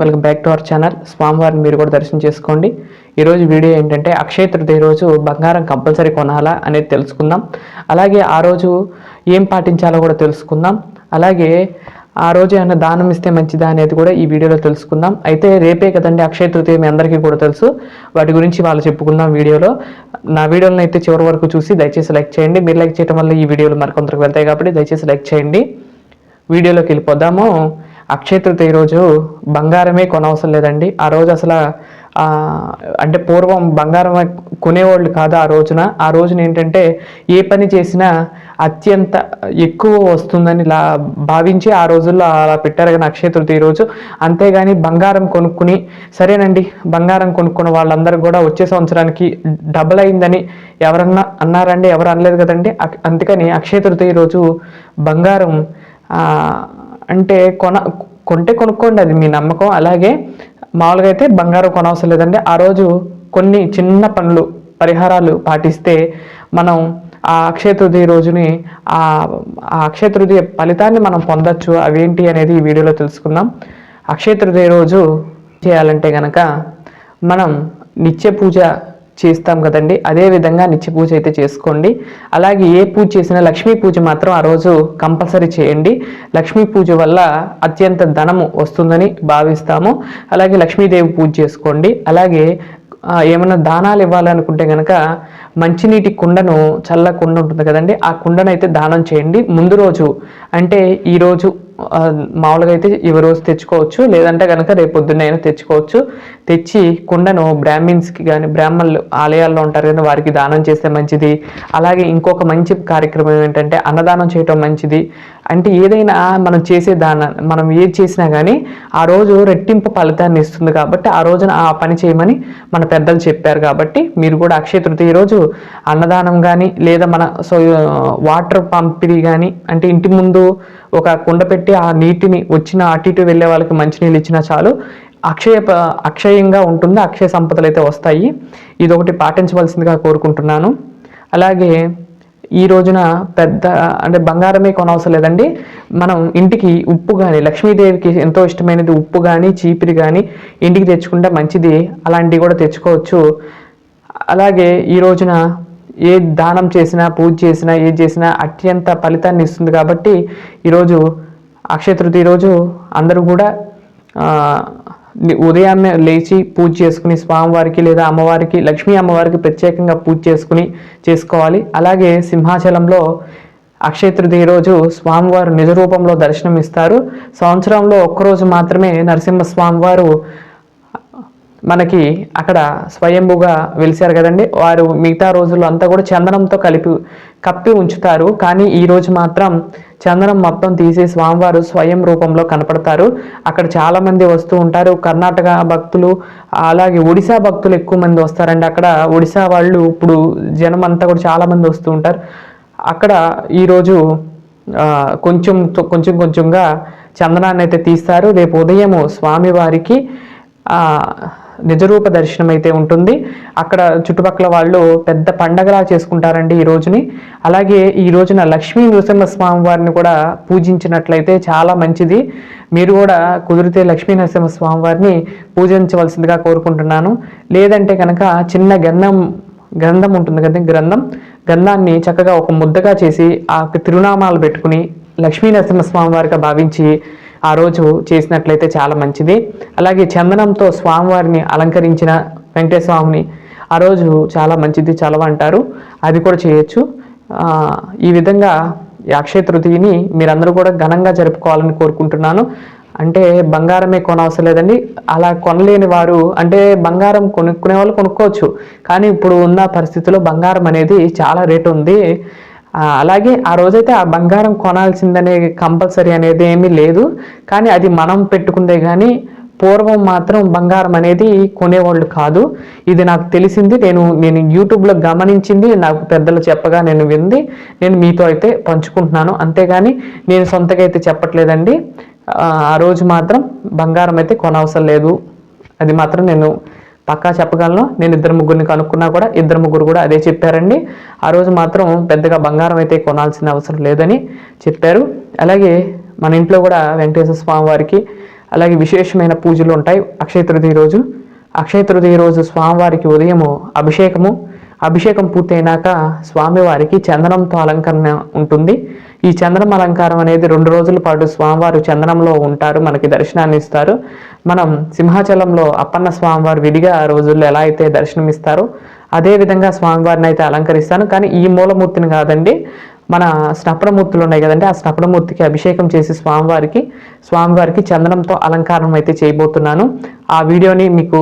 Welcome back to our channel. స్వామివారిని మీరు కూడా దర్శనం చేసుకోండి. ఈరోజు వీడియో ఏంటంటే అక్షయ తృతీయ రోజు బంగారం కంపల్సరీ కొనాలా అనేది తెలుసుకుందాం. అలాగే ఆ రోజు ఏం పాటించాలో కూడా తెలుసుకుందాం. అలాగే ఆ రోజు ఏమైనా దానం ఇస్తే మంచిదా అనేది కూడా ఈ వీడియోలో తెలుసుకుందాం. అయితే రేపే కదండి అక్షయ తృతీయ మీ అందరికీ కూడా తెలుసు. వాటి గురించి వాళ్ళు చెప్పుకుందాం వీడియోలో. నా వీడియోలను అయితే చివరి వరకు చూసి దయచేసి లైక్ చేయండి. మీరు లైక్ చేయడం వల్ల ఈ వీడియోలు మరికొందరికి వెళ్తాయి కాబట్టి దయచేసి లైక్ చేయండి. వీడియోలోకి వెళ్ళిపోదాము. అక్షయ తృతీయ రోజు బంగారమే కొనవసరం లేదండి. ఆ రోజు అసలు అంటే పూర్వం బంగారం కొనేవాళ్ళు కాదు ఆ రోజున. ఆ రోజున ఏంటంటే ఏ పని చేసినా అత్యంత ఎక్కువ వస్తుందని లా భావించి ఆ రోజుల్లో అలా పెట్టారు కానీ అక్షయ తృతీయ రోజు అంతేగాని బంగారం కొనుక్కుని సరేనండి బంగారం కొనుక్కున్న వాళ్ళందరూ కూడా వచ్చే సంవత్సరానికి డబుల్ అయిందని ఎవరన్నా అన్నారండి? ఎవరు అనలేదు కదండి? అందుకని అక్షయ తృతీయ రోజు బంగారం అంటే కొన కొంటే కొనుక్కోండి అది మీ నమ్మకం. అలాగే మామూలుగా అయితే బంగారం కొనవసరం లేదండి. ఆ రోజు కొన్ని చిన్న పనులు పరిహారాలు పాటిస్తే మనం ఆ అక్షయతృతి రోజుని ఆ అక్షయతృతి ఫలితాన్ని మనం పొందొచ్చు. అవేంటి అనేది ఈ వీడియోలో తెలుసుకుందాం. అక్షయతృతి రోజు చేయాలంటే కనుక మనం నిత్య పూజ చేస్తాం కదండి. అదే విధంగా నిత్య పూజ అయితే చేసుకోండి. అలాగే ఏ పూజ చేసినా లక్ష్మీ పూజ మాత్రం ఆ రోజు కంపల్సరీ చేయండి. లక్ష్మీ పూజ వల్ల అత్యంత ధనము వస్తుందని భావిస్తాము. అలాగే లక్ష్మీదేవి పూజ చేసుకోండి. అలాగే ఏమైనా దానాలు ఇవ్వాలనుకుంటే కనుక మంచినీటి కుండను చల్ల కుండ ఉంటుంది కదండి ఆ కుండను అయితే దానం చేయండి. ముందు రోజు అంటే ఈరోజు మామూలుగా అయితే ఈ రోజు తెచ్చుకోవచ్చు లేదంటే కనుక రేపు పొద్దున్న అయినా తెచ్చుకోవచ్చు. తెచ్చి కుండను బ్రాహ్మిన్స్కి కానీ బ్రాహ్మణులు ఆలయాల్లో ఉంటారు కదా వారికి దానం చేస్తే మంచిది. అలాగే ఇంకొక మంచి కార్యక్రమం ఏంటంటే అన్నదానం చేయటం మంచిది. అంటే ఏదైనా మనం చేసే దాన మనం ఏది చేసినా కానీ ఆ రోజు రెట్టింపు ఫలితాన్ని ఇస్తుంది కాబట్టి ఆ రోజున ఆ పని చేయమని మన పెద్దలు చెప్పారు కాబట్టి మీరు కూడా అక్షయ తృతీయ రోజు అన్నదానం కానీ లేదా మన సో వాటర్ పంపిణీ కానీ అంటే ఇంటి ముందు ఒక కుండ పెట్టి ఆ నీటిని వచ్చిన అటు ఇటు వెళ్ళే వాళ్ళకి మంచినీళ్ళు ఇచ్చినా చాలు. అక్షయ అక్షయంగా ఉంటుంది అక్షయ సంపదలు అయితే వస్తాయి. ఇది ఒకటి పాటించవలసిందిగా కోరుకుంటున్నాను. అలాగే ఈ రోజున పెద్ద అంటే బంగారమే కొనవసరం లేదండి. మనం ఇంటికి ఉప్పు కానీ లక్ష్మీదేవికి ఎంతో ఇష్టమైనది ఉప్పు కానీ చీపిరి కానీ ఇంటికి తెచ్చుకుంటే మంచిది. అలాంటివి కూడా తెచ్చుకోవచ్చు. అలాగే ఈ రోజున ఏ దానం చేసినా పూజ చేసినా ఏది చేసినా అత్యంత ఫలితాన్ని ఇస్తుంది కాబట్టి ఈరోజు అక్షయ తృతీయ రోజు అందరూ కూడా ఉదయాన్నే లేచి పూజ చేసుకుని స్వామివారికి లేదా అమ్మవారికి లక్ష్మీ అమ్మవారికి ప్రత్యేకంగా పూజ చేసుకుని చేసుకోవాలి. అలాగే సింహాచలంలో అక్షయ తృతీయ రోజు స్వామివారు నిజ రూపంలో దర్శనం ఇస్తారు సంవత్సరంలో ఒక్కరోజు మాత్రమే నరసింహ స్వామివారు మనకి అక్కడ స్వయంభుగా వెలిశారు కదండి. వారు మిగతా రోజుల్లో అంతా కూడా చందనంతో కలిపి కప్పి ఉంచుతారు. కానీ ఈ రోజు మాత్రం చందనం మొత్తం తీసి స్వామివారు స్వయం రూపంలో కనపడతారు. అక్కడ చాలామంది వస్తూ ఉంటారు. కర్ణాటక భక్తులు అలాగే ఒడిశా భక్తులు ఎక్కువ మంది వస్తారండి. అక్కడ ఒడిశా వాళ్ళు ఇప్పుడు జనం అంతా కూడా చాలామంది వస్తూ ఉంటారు. అక్కడ ఈరోజు కొంచెం కొంచెం కొంచెంగా చందనాన్ని అయితే తీస్తారు. రేపు ఉదయము స్వామివారికి నిజరూప దర్శనం అయితే ఉంటుంది. అక్కడ చుట్టుపక్కల వాళ్ళు పెద్ద పండగలా చేసుకుంటారండి ఈ రోజుని. అలాగే ఈ రోజున లక్ష్మీ నృసింహ స్వామి వారిని కూడా పూజించినట్లయితే చాలా మంచిది. మీరు కూడా కుదిరితే లక్ష్మీ నరసింహ స్వామి వారిని పూజించవలసిందిగా కోరుకుంటున్నాను. లేదంటే కనుక చిన్న గంధం గ్రంథం ఉంటుంది కదా గ్రంథం. గంధాన్ని చక్కగా ఒక ముద్దగా చేసి ఆ తిరునామాలు పెట్టుకుని లక్ష్మీ నరసింహస్వామి వారిగా భావించి ఆ రోజు చేసినట్లయితే చాలా మంచిది. అలాగే చందనంతో స్వామివారిని అలంకరించిన వెంకటేశ్వర ఆ రోజు చాలా మంచిది చలవ అంటారు. అది కూడా చేయొచ్చు. ఈ విధంగా అక్షయ తృతీయని మీరందరూ కూడా ఘనంగా జరుపుకోవాలని కోరుకుంటున్నాను. అంటే బంగారమే కొనవసరం లేదండి. అలా కొనలేని వారు అంటే బంగారం కొనుక్కునే వాళ్ళు కొనుక్కోవచ్చు. కానీ ఇప్పుడు ఉన్న పరిస్థితిలో బంగారం అనేది చాలా రేటు ఉంది. అలాగే ఆ రోజైతే ఆ బంగారం కొనాల్సిందనే కంపల్సరీ అనేది ఏమీ లేదు. కానీ అది మనం పెట్టుకుందే కానీ పూర్వం మాత్రం బంగారం అనేది కొనేవాళ్ళు కాదు. ఇది నాకు తెలిసింది నేను నేను యూట్యూబ్లో గమనించింది నాకు పెద్దలు చెప్పగా నేను వింది నేను మీతో అయితే పంచుకుంటున్నాను. అంతేగాని నేను సొంతగా అయితే చెప్పట్లేదండి. ఆ ఆ రోజు మాత్రం బంగారం అయితే కొనవసరం లేదు. అది మాత్రం నేను పక్కా చెప్పగలను. నేను ఇద్దరు ముగ్గురిని కనుక్కున్నా కూడా ఇద్దరు ముగ్గురు కూడా అదే చెప్పారండి. ఆ రోజు మాత్రం పెద్దగా బంగారం అయితే కొనాల్సిన అవసరం లేదని చెప్పారు. అలాగే మన ఇంట్లో కూడా వెంకటేశ్వర స్వామి వారికి అలాగే విశేషమైన పూజలు ఉంటాయి. అక్షయ తృతీయ రోజు. అక్షయ తృతీయ రోజు స్వామివారికి ఉదయము అభిషేకము. అభిషేకం పూర్తయినాక స్వామివారికి చందనంతో అలంకరణ ఉంటుంది. ఈ చందనం అలంకారం అనేది రెండు రోజుల పాటు స్వామివారు చందనంలో ఉంటారు. మనకి దర్శనాన్ని ఇస్తారు. మనం సింహాచలంలో అప్పన్న స్వామివారు విడిగా ఆ రోజుల్లో ఎలా అయితే దర్శనమిస్తారో అదే విధంగా స్వామివారిని అయితే అలంకరిస్తాను. కానీ ఈ మూలమూర్తిని కాదండి మన స్నపనమూర్తులు ఉన్నాయి కదండి ఆ స్నపనమూర్తికి అభిషేకం చేసి స్వామివారికి స్వామివారికి చందనంతో అలంకారం అయితే చేయబోతున్నాను. ఆ వీడియోని మీకు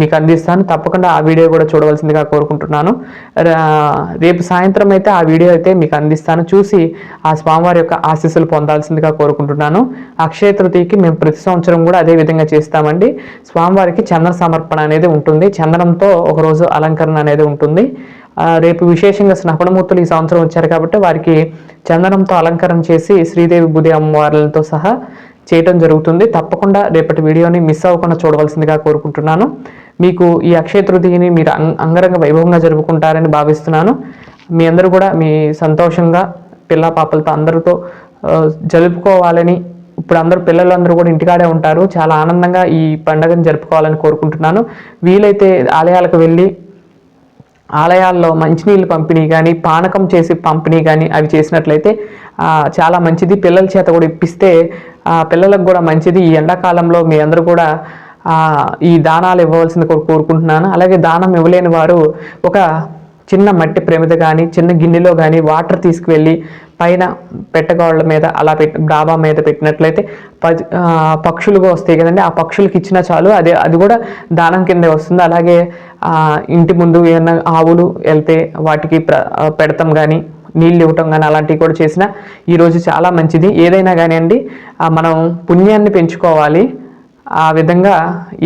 మీకు అందిస్తాను. తప్పకుండా ఆ వీడియో కూడా చూడవలసిందిగా కోరుకుంటున్నాను. రేపు సాయంత్రం అయితే ఆ వీడియో అయితే మీకు అందిస్తాను. చూసి ఆ స్వామివారి యొక్క ఆశీస్సులు పొందాల్సిందిగా కోరుకుంటున్నాను. అక్షయ తృతీయకి మేము ప్రతి సంవత్సరం కూడా అదే విధంగా చేస్తామండి. స్వామివారికి చందన సమర్పణ అనేది ఉంటుంది. చందనంతో ఒకరోజు అలంకరణ అనేది ఉంటుంది. రేపు విశేషంగా స్నపణమూర్తులు ఈ సంవత్సరం వచ్చారు కాబట్టి వారికి చందనంతో అలంకరణ చేసి శ్రీదేవి బుధి అమ్మవార్లతో సహా చేయటం జరుగుతుంది. తప్పకుండా రేపటి వీడియోని మిస్ అవ్వకుండా చూడవలసిందిగా కోరుకుంటున్నాను. మీకు ఈ అక్షయ తృతీయని మీరు అంగరంగ వైభవంగా జరుపుకుంటారని భావిస్తున్నాను. మీ అందరూ కూడా మీ సంతోషంగా పిల్ల పాపలతో అందరితో జరుపుకోవాలని ఇప్పుడు అందరూ పిల్లలందరూ కూడా ఇంటికాడే ఉంటారు. చాలా ఆనందంగా ఈ పండుగను జరుపుకోవాలని కోరుకుంటున్నాను. వీలైతే ఆలయాలకు వెళ్ళి ఆలయాల్లో మంచినీళ్ళు పంపిణీ కానీ పానకం చేసి పంపిణీ కానీ అవి చేసినట్లయితే చాలా మంచిది. పిల్లల చేత కూడా ఇప్పిస్తే ఆ, పిల్లలకు కూడా మంచిది. ఈ ఎండాకాలంలో మీ అందరూ కూడా ఈ దానాలు ఇవ్వవలసింది కోరుకుంటున్నాను. అలాగే దానం ఇవ్వలేని వారు ఒక చిన్న మట్టి ప్రేమిత కానీ చిన్న గిన్నెలో కానీ వాటర్ తీసుకువెళ్ళి పైన పెట్టగోళ్ళ మీద అలా పెట్టి డాబా మీద పెట్టినట్లయితే పక్షులుగా వస్తాయి కదండి. ఆ పక్షులకి ఇచ్చినా చాలు. అదే అది కూడా దానం కిందే వస్తుంది. అలాగే ఇంటి ముందు ఏమైనా ఆవులు వెళ్తే వాటికి ప్ర పెడతాం కానీ నీళ్ళు ఇవ్వటం కానీ అలాంటివి కూడా చేసినా ఈరోజు చాలా మంచిది. ఏదైనా కానివ్వండి అండి మనం పుణ్యాన్ని పెంచుకోవాలి. ఆ విధంగా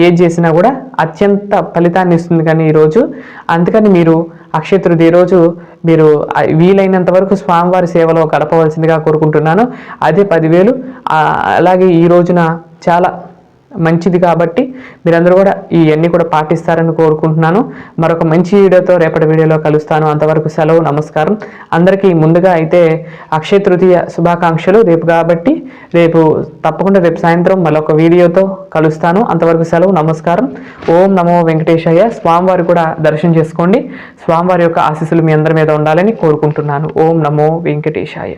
ఏది చేసినా కూడా అత్యంత ఫలితాన్ని ఇస్తుంది కానీ ఈరోజు అందుకని మీరు అక్షయ తృతీయ రోజు మీరు వీలైనంత వరకు స్వామివారి సేవలో గడపవలసిందిగా కోరుకుంటున్నాను. అదే పదివేలు అలాగే ఈ రోజున చాలా మంచిది కాబట్టి మీరందరూ కూడా ఇవన్నీ కూడా పాటిస్తారని కోరుకుంటున్నాను. మరొక మంచి వీడియోతో రేపటి వీడియోలో కలుస్తాను. అంతవరకు సెలవు నమస్కారం. అందరికీ ముందుగా అయితే అక్షయ తృతీయ శుభాకాంక్షలు. రేపు కాబట్టి రేపు తప్పకుండా రేపు సాయంత్రం మరొక వీడియోతో కలుస్తాను. అంతవరకు సెలవు నమస్కారం. ఓం నమో వెంకటేశయ్య. స్వామివారి కూడా దర్శనం చేసుకోండి. స్వామివారి యొక్క ఆశీస్సులు మీ అందరి మీద ఉండాలని కోరుకుంటున్నాను. ఓం నమో వెంకటేశాయ